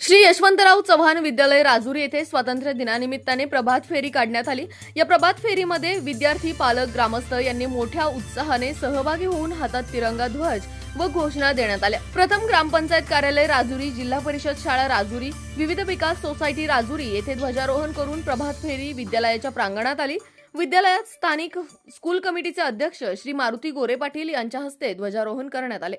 श्री यशवंतराव चव्हाण विद्यालय राजुरी येथे स्वातंत्र्य दिनानिमित्ताने प्रभात फेरी काढण्यात आली. या प्रभात फेरीमध्ये विद्यार्थी पालक ग्रामस्थ यांनी मोठ्या उत्साहाने सहभागी होऊन हातात तिरंगा ध्वज व घोषणा देण्यात आल्या. प्रथम ग्रामपंचायत कार्यालय राजुरी जिल्हा परिषद शाळा राजुरी विविध विकास सोसायटी राजुरी येथे ध्वजारोहण करून प्रभात फेरी विद्यालयाच्या प्रांगणात आली. विद्यालयात स्थानिक स्कूल कमिटीचे अध्यक्ष श्री मारुती गोरे पाटील यांच्या हस्ते ध्वजारोहण करण्यात आले.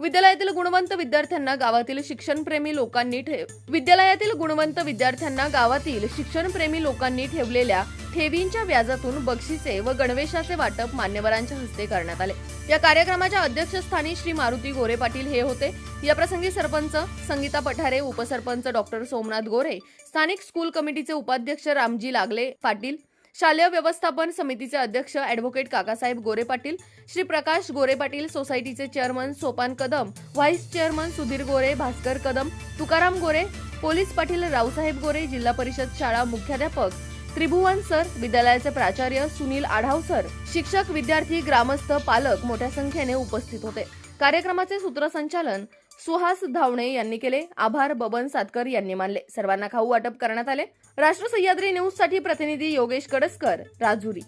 विद्यालयातील गुणवंत विद्यार्थ्यांना गावातील शिक्षणप्रेमी लोकांनी ठेव विद्यालयातील गुणवंत विद्यार्थ्यांना गावातील शिक्षणप्रेमी लोकांनी ठेवलेल्या ठेवींच्या व्याजातून बक्षिसे व गणवेशाचे वाटप मान्यवरांच्या हस्ते करण्यात आले. या कार्यक्रमाच्या अध्यक्षस्थानी श्री मारुती गोरे पाटील हे होते. याप्रसंगी सरपंच संगीता पठारे उपसरपंच डॉक्टर सोमनाथ गोरे स्थानिक स्कूल कमिटीचे उपाध्यक्ष रामजी लागले पाटील शालेय व्यवस्थापन समितीचे अध्यक्ष अॅडव्होकेट काकासाहेब गोरे पाटील श्री प्रकाश गोरे पाटील सोसायटीचे chairman Sopan Kadam vice chairman Sudhir Gore Bhaskar Kadam Tukaram Gore police Patil Raosaheb Gore zilla parishad शाळा मुख्याध्यापक त्रिभुवन सर विद्यालयाचे प्राचार्य सुनील आढाव सर शिक्षक विद्यार्थी ग्रामस्थ पालक मोठ्या संख्येने उपस्थित होते. कार्यक्रमाचे सूत्रसंचालन सुहास धावणे यांनी केले. आभार बबन सातकर यांनी मानले. सर्वांना खाऊ वाटप करण्यात आले. राष्ट्र सह्याद्री न्यूजसाठी प्रतिनिधी योगेश कडसकर राजुरी.